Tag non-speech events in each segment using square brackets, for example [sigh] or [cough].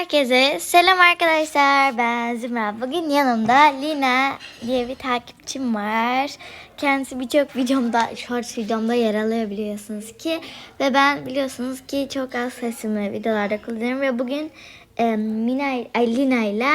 Herkese selam arkadaşlar. Ben Zümra. Bugün yanımda Lina diye bir takipçim var. Kendisi birçok videomda, short videomda yer alıyor biliyorsunuz ki. Ve ben biliyorsunuz ki çok az sesimi videolarda kullanıyorum. Ve bugün e, Mina, ay, Lina ile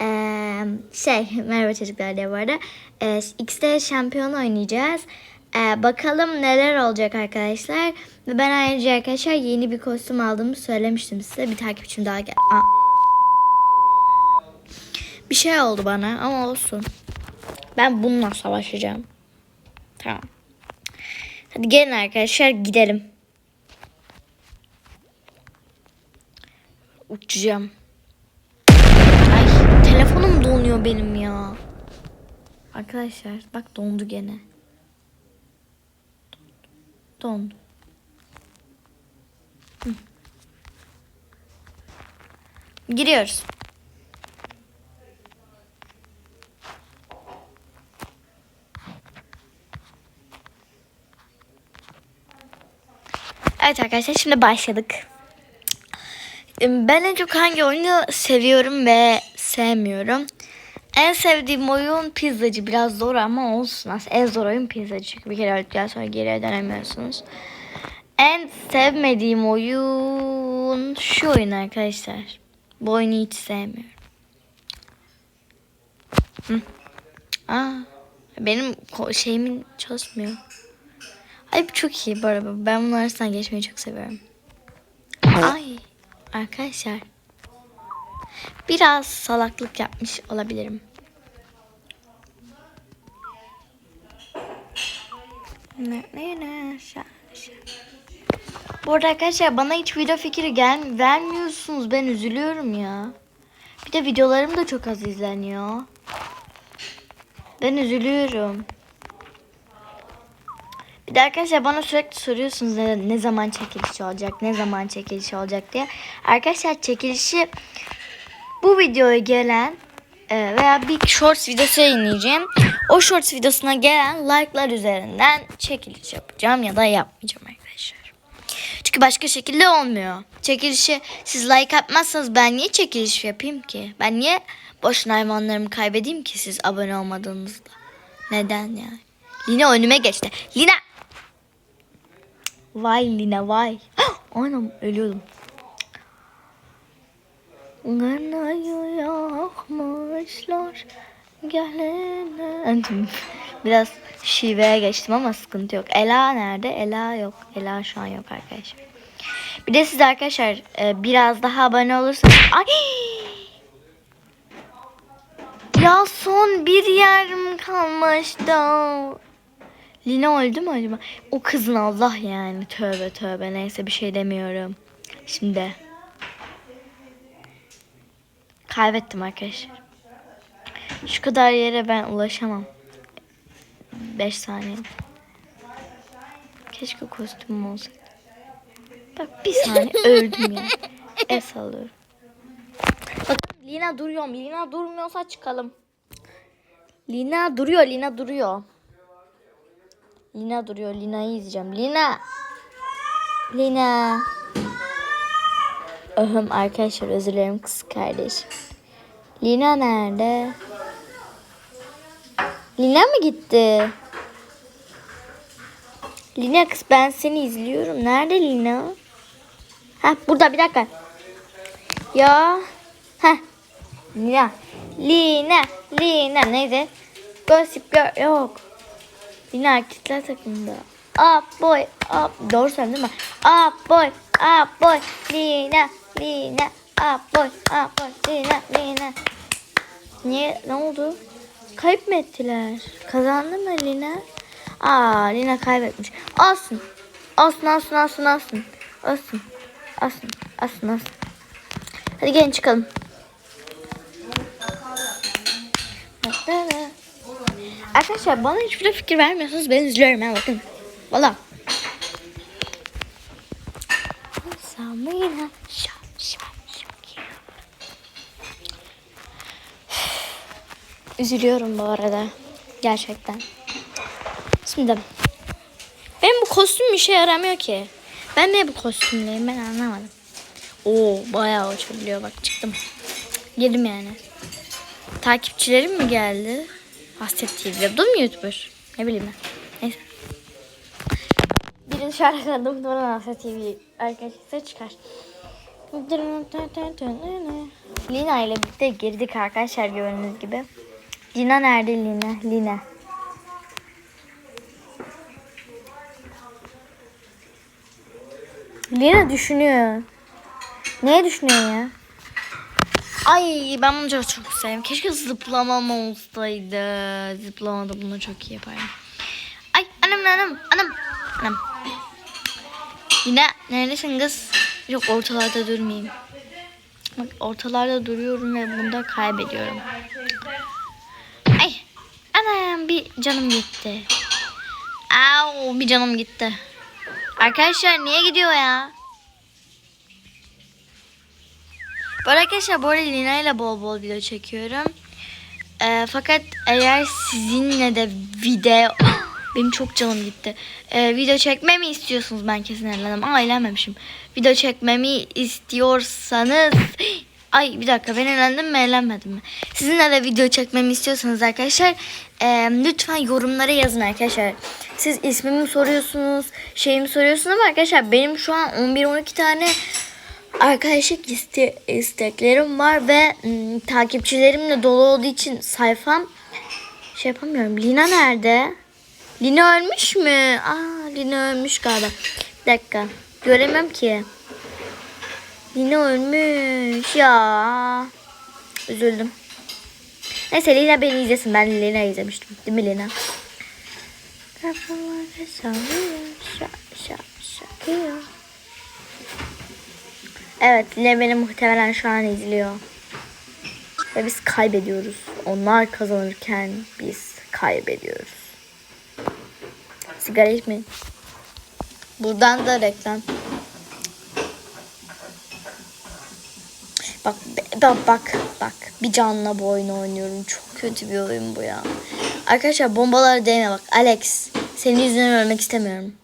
e, şey, [laughs] merhaba çocuklar diye bu arada. E, X'de şampiyon oynayacağız. Ee, bakalım neler olacak arkadaşlar. Ben ayrıca arkadaşlar yeni bir kostüm aldığımı söylemiştim size. Bir takipçim daha gel. Aa. Bir şey oldu bana ama olsun. Ben bununla savaşacağım. Tamam. Hadi gelin arkadaşlar gidelim. Uçacağım. Ay telefonum donuyor benim ya. Arkadaşlar bak dondu gene. Dondu. Giriyoruz. Evet arkadaşlar şimdi başladık. Ben en çok hangi oyunu seviyorum ve sevmiyorum. En sevdiğim oyun pizzacı. Biraz zor ama olsun. Aslında en zor oyun pizzacı. Bir kere öldükten sonra geriye dönemiyorsunuz. En sevmediğim oyun şu oyun arkadaşlar. Bu oyunu hiç sevmiyorum. Hı. Aa, benim şeyimin çalışmıyor. Ay bu çok iyi bu arada. Ben bunun arasından geçmeyi çok seviyorum. Ay arkadaşlar. Biraz salaklık yapmış olabilirim. Ne ne ne şa, şa. Bu arada arkadaşlar bana hiç video fikri gel vermiyorsunuz. Ben üzülüyorum ya. Bir de videolarım da çok az izleniyor. Ben üzülüyorum. Bir de arkadaşlar bana sürekli soruyorsunuz ne, ne zaman çekiliş olacak, ne zaman çekiliş olacak diye. Arkadaşlar çekilişi bu videoya gelen e, veya bir shorts videosu yayınlayacağım. O shorts videosuna gelen like'lar üzerinden çekiliş yapacağım ya da yapmayacağım. Çünkü başka şekilde olmuyor. Çekilişi siz like atmazsanız ben niye çekiliş yapayım ki? Ben niye boşuna hayvanlarımı kaybedeyim ki siz abone olmadığınızda? Neden yani? Lina önüme geçti. Lina! Vay Lina vay. Anam ölüyordum. Ganayı yakmışlar gelene. [laughs] Biraz şiveye geçtim ama sıkıntı yok. Ela nerede? Ela yok. Ela şu an yok arkadaşlar. Bir de siz arkadaşlar e, biraz daha abone olursanız... Ay! Ya son bir yerim kalmıştı. Lina öldü mü acaba? O kızın Allah yani. Tövbe tövbe. Neyse bir şey demiyorum. Şimdi. Kaybettim arkadaşlar. Şu kadar yere ben ulaşamam. 5 saniye. Keşke kostümüm olsaydı. Bak bir saniye [laughs] öldüm ya. El sallıyorum. Bakın Lina duruyor mu? Lina durmuyorsa çıkalım. Lina duruyor. Lina duruyor. Lina duruyor. Lina'yı izleyeceğim. Lina. Lina. Öhüm arkadaşlar özür dilerim kız kardeşim. Lina nerede? Lina mı gitti? Lina kız ben seni izliyorum. Nerede Lina? Ha burada bir dakika. Ya. Ha. Lina. Lina. Lina neydi? Gossip Girl yok. Lina erkekler takımında. Up boy. Up. Doğru söyledim değil mi? Up boy. Up boy. Lina. Lina. Up boy. Up boy. Lina. Lina. Niye? Ne oldu? Kayıp mı ettiler? Kazandı mı Lina? Aa Lina kaybetmiş. Olsun. Olsun olsun olsun olsun. Olsun. Olsun. Olsun olsun. Hadi gelin çıkalım. Arkadaşlar bana hiçbir fikir vermiyorsunuz. Ben üzülüyorum ha bakın. Valla. Samina. Şam, Üzülüyorum bu arada. Gerçekten. Şimdi benim bu kostüm işe yaramıyor ki. Ben niye bu kostümleyim ben anlamadım. Oo bayağı uçabiliyor bak çıktım. Girdim yani. Takipçilerim mi geldi? Hasret TV. Bu mu YouTuber? Ne bileyim ben. Neyse. Birini şarkıladım. Sonra Hasret TV arkadaşlar çıkar. Lina ile birlikte girdik arkadaşlar gördüğünüz gibi. Lina nerede Lina? Lina. Lina düşünüyor. Neye düşünüyor ya? Ay ben bunu çok, çok sevdim. Keşke zıplamam olsaydı. Zıplamada bunu çok iyi yapardım. Ay anam anam anam anam. Yine neredesin kız? Yok ortalarda durmayayım. Bak ortalarda duruyorum ve bunda kaybediyorum. Bir canım gitti. Au bir canım gitti. Arkadaşlar niye gidiyor ya? Bu arkadaşlar bu arada Lina ile bol bol video çekiyorum. Ee, fakat eğer sizinle de video... [coughs] Benim çok canım gitti. Ee, video çekmemi istiyorsunuz ben kesin eğlendim. Aa eğlenmemişim. Video çekmemi istiyorsanız... Ay bir dakika ben eğlendim mi eğlenmedim mi? Sizinle de video çekmemi istiyorsanız arkadaşlar e, lütfen yorumlara yazın arkadaşlar. Siz ismimi soruyorsunuz, şeyimi soruyorsunuz ama arkadaşlar benim şu an 11-12 tane arkadaşlık iste, isteklerim var ve ım, takipçilerimle dolu olduğu için sayfam şey yapamıyorum. Lina nerede? Lina ölmüş mü? Aa Lina ölmüş galiba. Bir dakika. Göremem ki. Lina ölmüş ya. Üzüldüm. Neyse Lina beni izlesin. Ben Lina izlemiştim. Değil mi Lina? Evet Lina beni muhtemelen şu an izliyor. Ve biz kaybediyoruz. Onlar kazanırken biz kaybediyoruz. Sigara içmeyin. Buradan da reklam. Bak be- bak bak bir canla bu oyunu oynuyorum. Çok kötü bir oyun bu ya. Arkadaşlar bombalara değme bak. Alex senin yüzünden ölmek istemiyorum.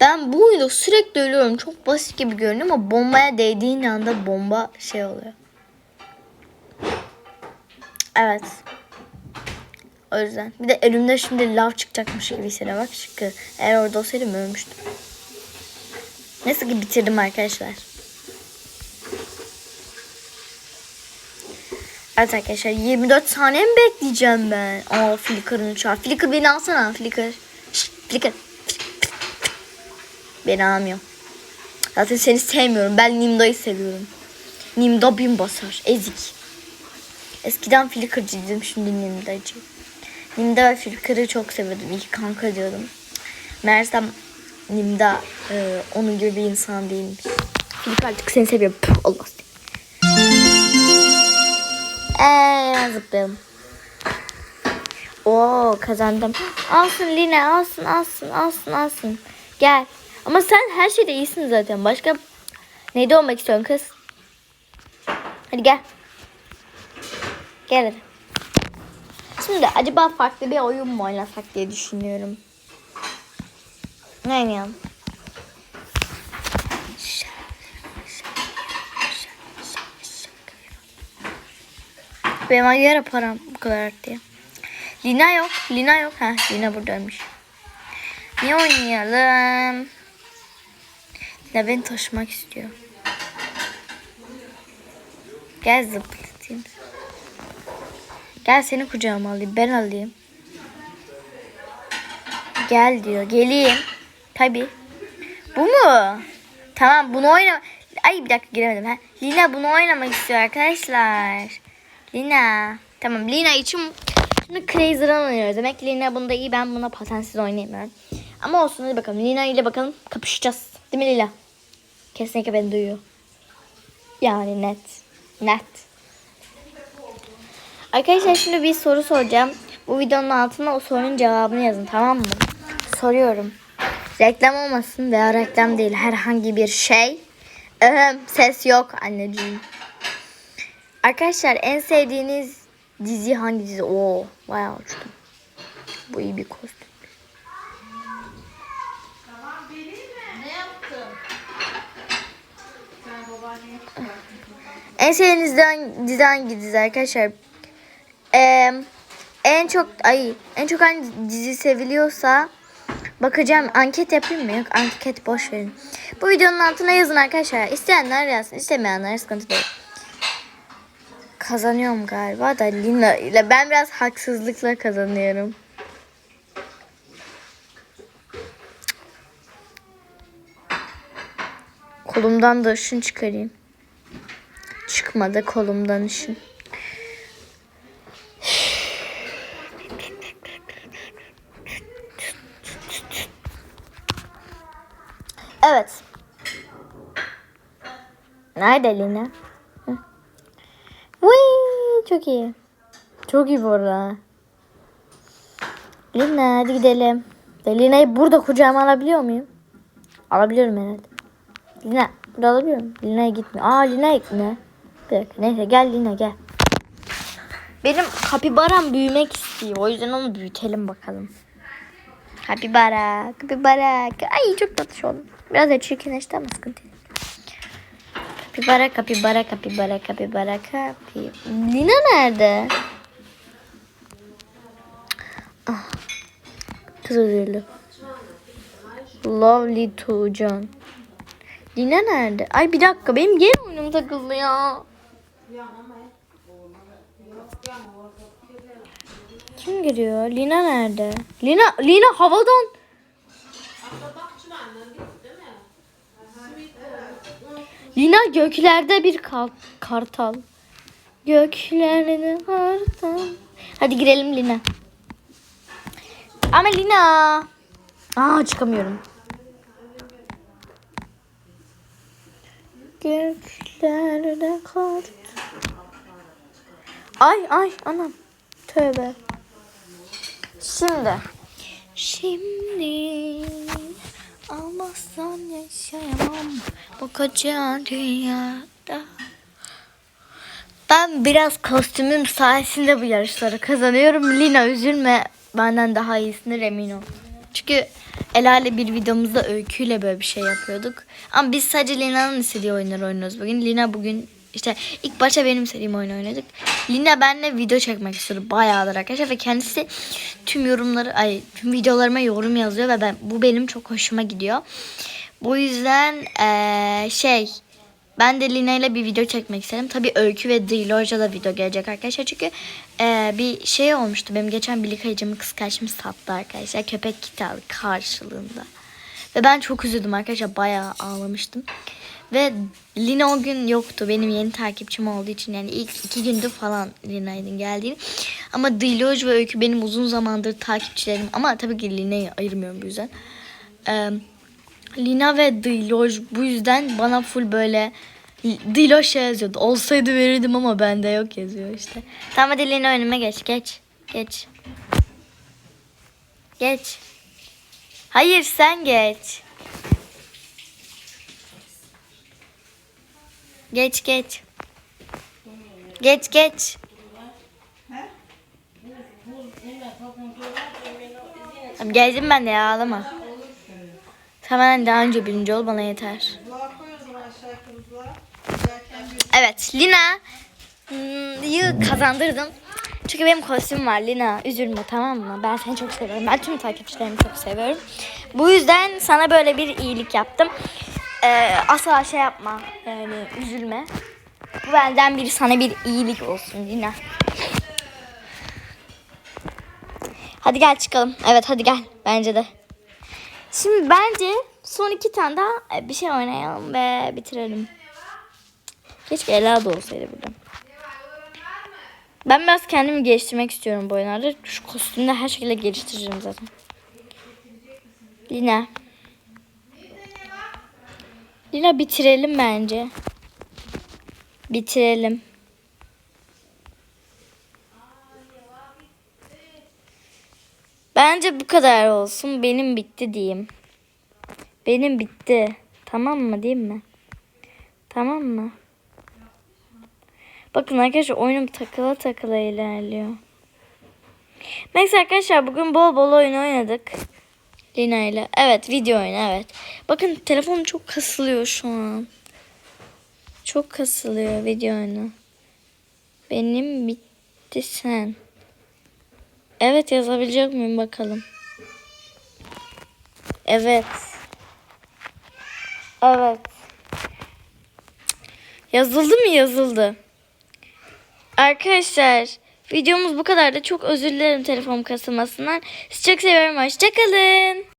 Ben bu oyunda sürekli ölüyorum. Çok basit gibi görünüyor ama bombaya değdiğin anda bomba şey oluyor. Evet. O yüzden. Bir de elimde şimdi lav çıkacakmış gibi hissediyorum. Bak şıkkı. Eğer orada olsaydım ölmüştüm. Neyse ki bitirdim arkadaşlar. Evet arkadaşlar 24 saniye mi bekleyeceğim ben? Aa Flickr'ını çağır. Flickr beni alsana Flickr. Şşt, Flickr. Beni almıyor. Zaten seni sevmiyorum. Ben Nimda'yı seviyorum. Nimda bin basar. Ezik. Eskiden Flickr'cıydım şimdi Nimda'cı. Nimda ve Flickr'ı çok seviyordum. İyi kanka diyordum. Meğersem Nimda e, onun gibi bir insan değilmiş. Flickr artık seni seviyor. Puh, seni. Eee zıplayalım. Oo kazandım. Alsın Lina alsın alsın alsın alsın. Gel. Ama sen her şeyde iyisin zaten. Başka neyde olmak istiyorsun kız? Hadi gel. Gel hadi. Şimdi acaba farklı bir oyun mu oynasak diye düşünüyorum. Ne oynayalım? Benim göre param bu kadar arttı. Lina yok. Lina yok. Ha, Lina buradaymış. Ne oynayalım? Lina beni taşımak istiyor. Gel zıplatayım. Gel seni kucağıma alayım. Ben alayım. Gel diyor. Geleyim. Tabi. Bu mu? Tamam bunu oyna. Ay bir dakika giremedim. Ha. Lina bunu oynamak istiyor arkadaşlar. Lina. Tamam Lina için şimdi Crazy Run oynuyoruz. Demek ki Lina bunda iyi. Ben buna patensiz oynayamıyorum. Ama olsun hadi bakalım. Lina ile bakalım kapışacağız. Değil mi Lila? Kesinlikle beni duyuyor. Yani net. Net. Arkadaşlar şimdi bir soru soracağım. Bu videonun altına o sorunun cevabını yazın tamam mı? Soruyorum. Reklam olmasın veya reklam değil herhangi bir şey. Ses yok anneciğim. Arkadaşlar en sevdiğiniz dizi hangi dizi? Oo bayağı uçtum. Bu iyi bir kostüm. En sevdiğiniz dizi hangi dizi arkadaşlar? Ee, en çok ay en çok hangi dizi seviliyorsa bakacağım anket yapayım mı? Yok anket boş verin. Bu videonun altına yazın arkadaşlar. İsteyenler yazsın, istemeyenler sıkıntı değil. Kazanıyorum galiba da Lina ile ben biraz haksızlıkla kazanıyorum. Kolumdan da ışın çıkarayım. Çıkmadı kolumdan ışın. Evet. Nerede Lina? Whee, çok iyi. Çok iyi bu arada. Lina hadi gidelim. De Lina'yı burada kucağıma alabiliyor muyum? Alabiliyorum herhalde. Lina burada alabiliyor muyum? Lina'ya gitmiyor. Aa Lina gitmiyor. Bir dakika neyse gel Lina gel. Benim kapibaram büyümek istiyor. O yüzden onu büyütelim bakalım. Kapibara, kapibara. Ay çok tatlı oldu. Biraz da çirkinleşti ama sıkıntı yok. Kapibara, kapibara, kapibara, kapibara, kapi. Lina nerede? Ah. Kız özürlü. Lovely Tuğcan. Lina nerede? Ay bir dakika benim game oyunum takıldı ya. Kim giriyor? Lina nerede? Lina Lina havadan. Lina göklerde bir kartal. Göklerde kartal. Hadi girelim Lina. Ama Lina. Aa çıkamıyorum. Göklerde kar. Ay ay anam. Tövbe. Şimdi. Şimdi almazsan yaşayamam koca dünyada. Ben biraz kostümüm sayesinde bu yarışları kazanıyorum. Lina üzülme benden daha iyisindir emin ol. Çünkü Ela ile bir videomuzda öyküyle böyle bir şey yapıyorduk. Ama biz sadece Lina'nın istediği oyunları oynuyoruz bugün. Lina bugün işte ilk başta benim istediğim oyunu oynadık. Lina benimle video çekmek istiyordu bayağıdır arkadaşlar ve kendisi tüm yorumları ay tüm videolarıma yorum yazıyor ve ben bu benim çok hoşuma gidiyor. Bu yüzden eee, şey ben de Lina ile bir video çekmek istedim. Tabii Öykü ve Diloja da video gelecek arkadaşlar. Çünkü eee, bir şey olmuştu. Benim geçen bir yıkayıcımı kıskançım sattı arkadaşlar. Köpek kiti aldı karşılığında. Ve ben çok üzüldüm arkadaşlar. Bayağı ağlamıştım. Ve Lina o gün yoktu. Benim yeni takipçim olduğu için yani ilk iki gündü falan Lina'nın geldiğini. Ama Diloj ve Öykü benim uzun zamandır takipçilerim. Ama tabii ki Lina'yı ayırmıyorum bu yüzden. Eee Lina ve Diloj bu yüzden bana full böyle Diloj şey yazıyordu. Olsaydı verirdim ama bende yok yazıyor işte. Tamam hadi Lina önüme geç geç. Geç. Geç. Hayır sen geç. Geç geç. Geç geç. Tamam, geldim ben de ya ağlama. Sen daha önce birinci ol bana yeter. Evet Lina'yı kazandırdım. Çünkü benim kostümüm var Lina. Üzülme tamam mı? Ben seni çok seviyorum. Ben tüm takipçilerimi çok seviyorum. Bu yüzden sana böyle bir iyilik yaptım. Ee, asla şey yapma. Yani üzülme. Bu benden bir sana bir iyilik olsun Lina. Hadi gel çıkalım. Evet hadi gel. Bence de. Şimdi bence son iki tane daha e, bir şey oynayalım ve bitirelim. Keşke Ela da olsaydı burada. Ben biraz kendimi geliştirmek istiyorum bu oyunlarda. Şu kostümde her şekilde geliştireceğim zaten. Lina. Lina bitirelim bence. Bitirelim. Bence bu kadar olsun. Benim bitti diyeyim. Benim bitti. Tamam mı değil mi? Tamam mı? Bakın arkadaşlar oyunum takıla takıla ilerliyor. Neyse arkadaşlar bugün bol bol oyun oynadık. Lina ile. Evet video oyunu evet. Bakın telefonum çok kasılıyor şu an. Çok kasılıyor video oyunu. Benim bitti sen. Evet yazabilecek miyim bakalım. Evet. Evet. Yazıldı mı yazıldı. Arkadaşlar videomuz bu kadar da çok özür dilerim telefon kasılmasından. Sizi çok seviyorum. Hoşçakalın.